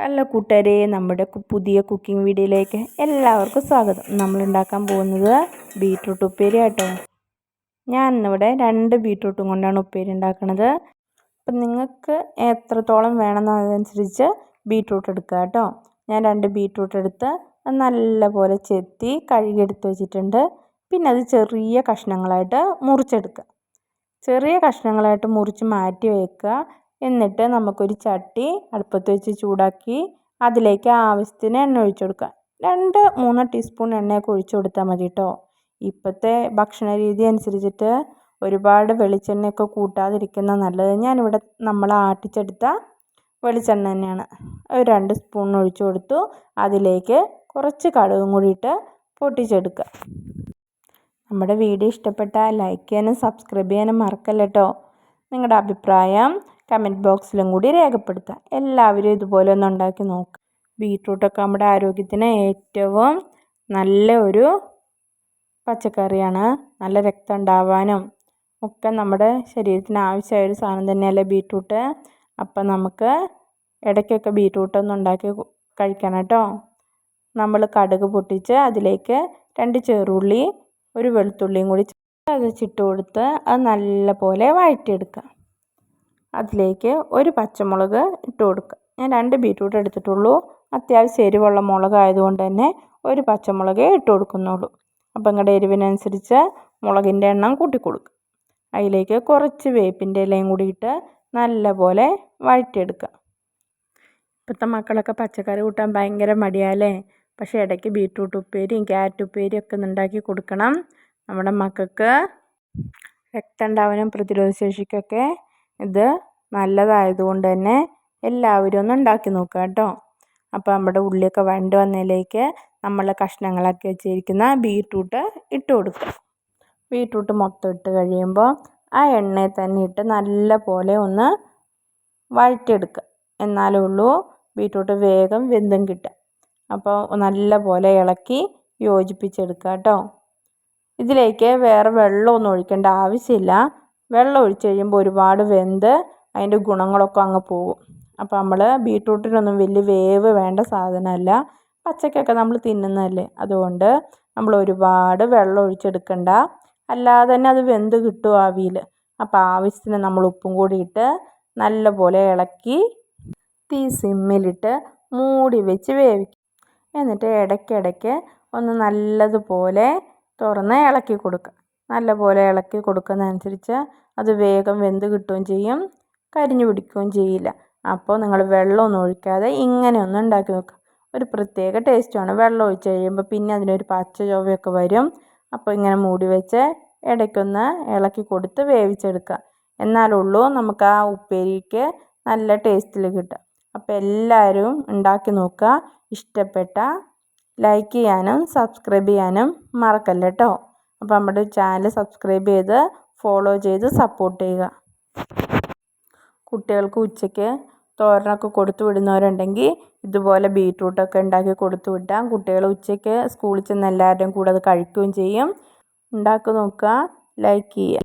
Hello കൂട്ടുകാരെ നമ്മുടെ പുതിയ കുക്കിംഗ് വീഡിയോയിലേക്ക് എല്ലാവർക്കും സ്വാഗതം. നമ്മൾ ഉണ്ടാക്കാൻ പോകുന്നത് ബീട്രൂട്ട് ഉപ്പേരി ആട്ടോ. ഞാൻ ഇന്നിവിടെ രണ്ട് ബീട്രൂട്ടും കൊണ്ടാണ് ഉപ്പേരി ഉണ്ടാക്കുന്നത് അപ്പം നിങ്ങൾക്ക് എത്രത്തോളം വേണമെന്നതനുസരിച്ച് ബീട്രൂട്ട് എടുക്കുക കേട്ടോ. ഞാൻ രണ്ട് ബീട്രൂട്ട് എടുത്ത് നല്ലപോലെ ചെത്തി കഴുകിയെടുത്ത് വെച്ചിട്ടുണ്ട്. പിന്നെ അത് ചെറിയ കഷ്ണങ്ങളായിട്ട് മുറിച്ചെടുക്കുക. ചെറിയ കഷ്ണങ്ങളായിട്ട് മുറിച്ച് മാറ്റി വയ്ക്കുക എന്നിട്ട് നമുക്കൊരു ചട്ടി അടുപ്പത്ത് വെച്ച് ചൂടാക്കി അതിലേക്ക് ആവശ്യത്തിന് എണ്ണ ഒഴിച്ചു കൊടുക്കുക. രണ്ട് മൂന്ന് ടീസ്പൂൺ എണ്ണയൊക്കെ ഒഴിച്ചു കൊടുത്താൽ മതി കേട്ടോ ഇപ്പോഴത്തെ ഭക്ഷണ രീതി അനുസരിച്ചിട്ട് ഒരുപാട് വെളിച്ചെണ്ണയൊക്കെ കൂട്ടാതിരിക്കുന്ന നല്ലത്. ഞാനിവിടെ നമ്മൾ ആട്ടിച്ചെടുത്ത വെളിച്ചെണ്ണ തന്നെയാണ്. ഒരു രണ്ട് സ്പൂൺ ഒഴിച്ചു കൊടുത്തു. അതിലേക്ക് കുറച്ച് കടുകും കൂടിയിട്ട് പൊട്ടിച്ചെടുക്കുക. നമ്മുടെ വീഡിയോ ഇഷ്ടപ്പെട്ടാൽ ലൈക്ക് ചെയ്യാനും സബ്സ്ക്രൈബ് ചെയ്യാനും മറക്കല്ല നിങ്ങളുടെ അഭിപ്രായം കമന്റ് ബോക്സിലും കൂടി രേഖപ്പെടുത്തുക എല്ലാവരും ഇതുപോലെ ഒന്ന് ഉണ്ടാക്കി നോക്കുക ബീട്രൂട്ടൊക്കെ നമ്മുടെ ആരോഗ്യത്തിന് ഏറ്റവും നല്ല ഒരു പച്ചക്കറിയാണ്. നല്ല രക്തം ഉണ്ടാവാനും ഒക്കെ നമ്മുടെ ശരീരത്തിന് ആവശ്യമായ ഒരു സാധനം തന്നെയല്ലേ ബീട്രൂട്ട്? അപ്പം നമുക്ക് ഇടയ്ക്കൊക്കെ ബീട്രൂട്ട് ഒന്ന് ഉണ്ടാക്കി കഴിക്കണം കേട്ടോ. നമ്മൾ കടുക് പൊട്ടിച്ച് അതിലേക്ക് രണ്ട് ചെറുള്ളി ഒരു വെളുത്തുള്ളിയും കൂടി അത് ചിട്ട് കൊടുത്ത് അത് നല്ല പോലെ വഴറ്റിയെടുക്കുക അതിലേക്ക് ഒരു പച്ചമുളക് ഇട്ട് കൊടുക്കുക. ഞാൻ രണ്ട് ബീറ്റ്റൂട്ട് എടുത്തിട്ടുള്ളൂ. അത്യാവശ്യം എരിവുള്ള മുളക് ആയതുകൊണ്ട് തന്നെ ഒരു പച്ചമുളകേ ഇട്ട് കൊടുക്കുന്നുള്ളൂ. അപ്പം നിങ്ങളുടെ എരിവിനനുസരിച്ച് മുളകിന്റെ എണ്ണം കൂട്ടിക്കൊടുക്കുക അതിലേക്ക് കുറച്ച് വേപ്പിന്റെ ഇലയും കൂടിയിട്ട് നല്ലപോലെ വഴറ്റിയെടുക്കുക. ഇപ്പോഴത്തെ മക്കളൊക്കെ പച്ചക്കറി കൂട്ടാൻ ഭയങ്കര മടിയാലേ പക്ഷേ ഇടയ്ക്ക് ബീറ്റ്റൂട്ട് ഉപ്പേരിയും ക്യാരറ്റ് ഉപ്പേരിയും ഒക്കെ ഉണ്ടാക്കി കൊടുക്കണം. നമ്മുടെ മക്കൾക്ക് രക്തം ഉണ്ടാവാനും പ്രതിരോധ ഇത് നല്ലതായതുകൊണ്ട് തന്നെ എല്ലാവരും ഒന്ന് ഉണ്ടാക്കി നോക്കുക കേട്ടോ. അപ്പോൾ നമ്മുടെ ഉള്ളിയൊക്കെ വണ്ട് വന്നതിലേക്ക് നമ്മൾ കഷ്ണങ്ങളൊക്കെ വെച്ചിരിക്കുന്ന ബീട്രൂട്ട് ഇട്ട് കൊടുക്കുക. ബീട്രൂട്ട് മൊത്തം ഇട്ട് കഴിയുമ്പോൾ ആ എണ്ണയിൽ തന്നെ ഇട്ട് നല്ല പോലെ ഒന്ന് വഴറ്റിയെടുക്കുക. എന്നാലേ ഉള്ളൂ ബീട്രൂട്ട് വേഗം വെന്തും കിട്ടുക. അപ്പോൾ നല്ല പോലെ ഇളക്കി യോജിപ്പിച്ചെടുക്കുക കേട്ടോ. ഇതിലേക്ക് വേറെ വെള്ളമൊന്നും ഒഴിക്കേണ്ട ആവശ്യമില്ല. വെള്ളം ഒഴിച്ച് കഴിയുമ്പോൾ ഒരുപാട് വെന്ത് അതിന്റെ ഗുണങ്ങളൊക്കെ അങ്ങ് പോകും. അപ്പോൾ നമ്മൾ ബീട്രൂട്ടിനൊന്നും വലിയ വേവ് വേണ്ട സാധനമല്ല. പച്ചക്കൊക്കെ നമ്മൾ തിന്നുന്നതല്ലേ. അതുകൊണ്ട് നമ്മൾ ഒരുപാട് വെള്ളം ഒഴിച്ചെടുക്കണ്ട. അല്ലാതെ തന്നെ അത് വെന്ത് കിട്ടും ആവിയിൽ. അപ്പോൾ ആവശ്യത്തിന് നമ്മൾ ഉപ്പും കൂടി ഇട്ട് നല്ലപോലെ ഇളക്കി തീ സിമ്മിലിട്ട് മൂടി വെച്ച് വേവിക്കും. എന്നിട്ട് ഇടയ്ക്കിടയ്ക്ക് ഒന്ന് നല്ലതുപോലെ തുറന്ന് ഇളക്കി കൊടുക്കുക. നല്ലപോലെ ഇളക്കി കൊടുക്കുന്നതനുസരിച്ച് അത് വേഗം വെന്ത് കിട്ടുകയും ചെയ്യും കരിഞ്ഞു പിടിക്കുകയും ചെയ്യില്ല. അപ്പോൾ നിങ്ങൾ വെള്ളമൊന്നും ഒഴിക്കാതെ ഇങ്ങനെ ഒന്ന് ഉണ്ടാക്കി നോക്കുക. ഒരു പ്രത്യേക ടേസ്റ്റുമാണ് വെള്ളം ഒഴിച്ച് കഴിയുമ്പോൾ പിന്നെ അതിനൊരു പച്ച ചൊവ്വയൊക്കെ വരും. അപ്പോൾ ഇങ്ങനെ മൂടി വെച്ച് ഇടയ്ക്കൊന്ന് ഇളക്കി കൊടുത്ത് വേവിച്ചെടുക്കുക. എന്നാലുള്ളൂ നമുക്ക് ആ ഉപ്പേരിക്ക് നല്ല ടേസ്റ്റിൽ കിട്ടുക. അപ്പോൾ എല്ലാവരും ഉണ്ടാക്കി നോക്കുക. ഇഷ്ടപ്പെട്ട ലൈക്ക് ചെയ്യാനും സബ്സ്ക്രൈബ് ചെയ്യാനും മറക്കല്ല കേട്ടോ അപ്പോൾ നമ്മുടെ ചാനൽ സബ്സ്ക്രൈബ് ചെയ്ത് ഫോളോ ചെയ്ത് സപ്പോർട്ട് ചെയ്യുക. കുട്ടികൾക്ക് ഉച്ചയ്ക്ക് തോരനൊക്കെ കൊടുത്തു വിടുന്നവരുണ്ടെങ്കിൽ ഇതുപോലെ ബീട്രൂട്ടൊക്കെ ഉണ്ടാക്കി കൊടുത്തു വിട്ടാൽ കുട്ടികൾ ഉച്ചയ്ക്ക് സ്കൂളിൽ ചെന്ന് എല്ലാവരുടെയും കൂടെ അത് കഴിക്കുകയും ചെയ്യും. ഉണ്ടാക്കി നോക്കുക ലൈക്ക് ചെയ്യുക.